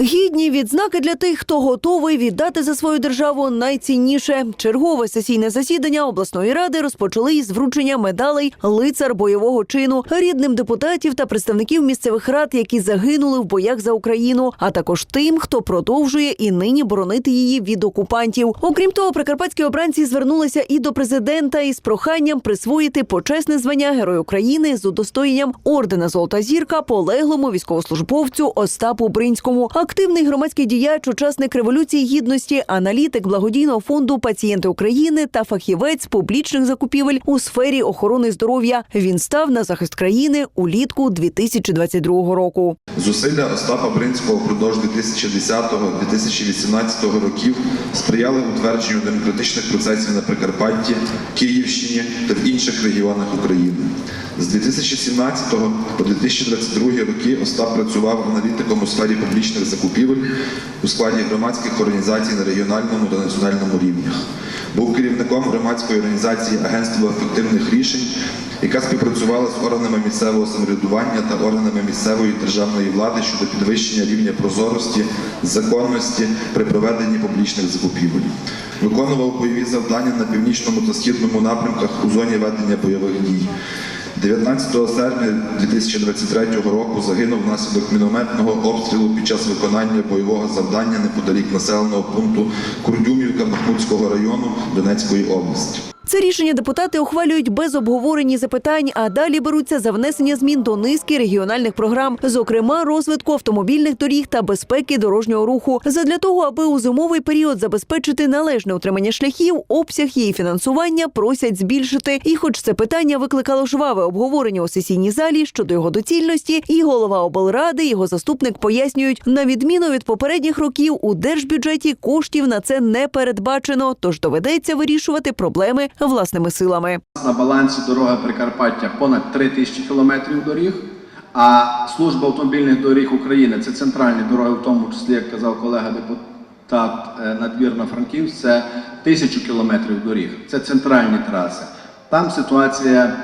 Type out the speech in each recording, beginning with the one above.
Гідні відзнаки для тих, хто готовий віддати за свою державу найцінніше. Чергове сесійне засідання обласної ради розпочали із вручення медалей лицар бойового чину рідним депутатів та представників місцевих рад, які загинули в боях за Україну, а також тим, хто продовжує і нині боронити її від окупантів. Окрім того, прикарпатські обранці звернулися і до президента із проханням присвоїти почесне звання Герой України з удостоєнням ордена Золота зірка полеглому військовослужбовцю Остапу Бринському. Активний громадський діяч, учасник революції гідності, аналітик благодійного фонду Пацієнти України та фахівець публічних закупівель у сфері охорони здоров'я. Він став на захист країни улітку 2022 року. Зусилля Остапа Бринського впродовж 2010-2018 років сприяли утвердженню демократичних процесів на Прикарпатті, Київщині та в інших регіонах України. З 2017 по 2022 роки Остап працював аналітиком у сфері публічних закупівель у складі громадських організацій на регіональному та національному рівнях. Був керівником громадської організації Агентство ефективних рішень, яка співпрацювала з органами місцевого самоврядування та органами місцевої державної влади щодо підвищення рівня прозорості, законності при проведенні публічних закупівель. Виконував бойові завдання на північному та східному напрямках у зоні ведення бойових дій. 19 серпня 2023 року загинув внаслідок мінометного обстрілу під час виконання бойового завдання неподалік населеного пункту Курдюмівка Бахмутського району Донецької області. Це рішення депутати ухвалюють без обговорень і запитань, а далі беруться за внесення змін до низки регіональних програм, зокрема розвитку автомобільних доріг та безпеки дорожнього руху. Задля того, аби у зимовий період забезпечити належне утримання шляхів, обсяг її фінансування просять збільшити. І, хоч це питання викликало жваве обговорення у сесійній залі щодо його доцільності, і голова облради, його заступник пояснюють, на відміну від попередніх років у держбюджеті коштів на це не передбачено, тож доведеться вирішувати проблеми власними силами. На балансі дороги Прикарпаття понад 3 тисячі кілометрів доріг, а служба автомобільних доріг України це центральні дороги, в тому числі, як казав колега депутат е, надвірна Франківськ, це тисячу кілометрів доріг, це центральні траси. Там ситуація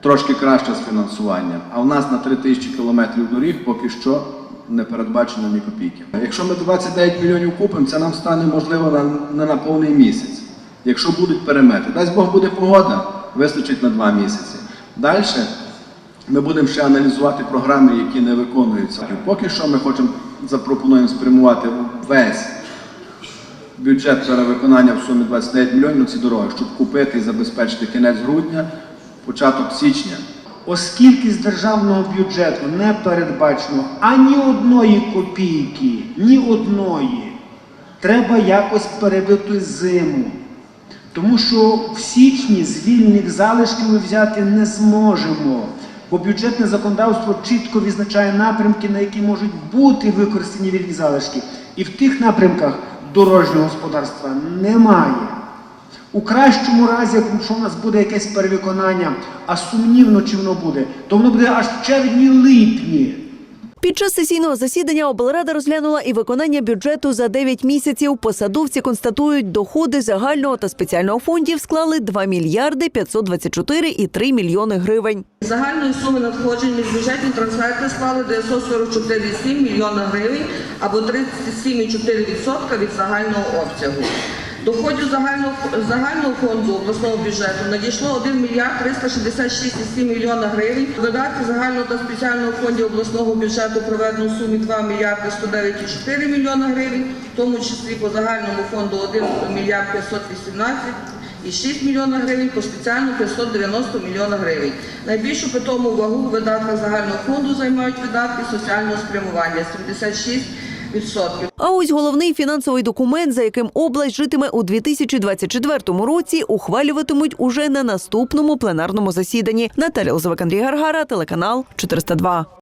трошки краща з фінансуванням, а в нас на 3 тисячі кілометрів доріг поки що не передбачено ні копійки. Якщо ми 29 мільйонів купимо, це нам стане можливо на, не на повний місяць якщо будуть перемети. Дасть Бог буде погода, вистачить на два місяці. Далі ми будемо ще аналізувати програми, які не виконуються. Поки що ми хочемо запропонуємо спрямувати весь бюджет перевиконання в сумі 29 мільйонів на ці дороги, щоб купити і забезпечити кінець грудня, початок січня. Оскільки з державного бюджету не передбачено ані одної копійки, ні одної, треба якось перебити зиму. Тому що в січні з вільних залишків ми взяти не зможемо, бо бюджетне законодавство чітко відзначає напрямки, на які можуть бути використані вільні залишки. І в тих напрямках дорожнього господарства немає. У кращому разі, якщо у нас буде якесь перевиконання, а сумнівно чи воно буде, то воно буде аж в червні-липні. Під час сесійного засідання облрада розглянула і виконання бюджету за 9 місяців. Посадовці констатують, доходи загального та спеціального фондів склали 2 мільярди 524,3 мільйони гривень. Загальної суми надходжень міжбюджетні трансферти склали 944,7 мільйона гривень або 37,4% від загального обсягу. Доходів загального, загального фонду обласного бюджету надійшло 1 мільярд 366,7 мільйона гривень. Видатки загального та спеціального фондів обласного бюджету проведено в сумі 2 мільярди 109,4 мільйона гривень, в тому числі по загальному фонду 1 мільярд 518 і 6 мільйонів гривень, по спеціальному 590 мільйонів гривень. Найбільшу питому вагу в видатках загального фонду займають видатки соціального спрямування 76%. А ось головний фінансовий документ, за яким область житиме у 2024 році, ухвалюватимуть уже на наступному пленарному засіданні. Наталя Лозовик, Андрій Гаргара, телеканал 402.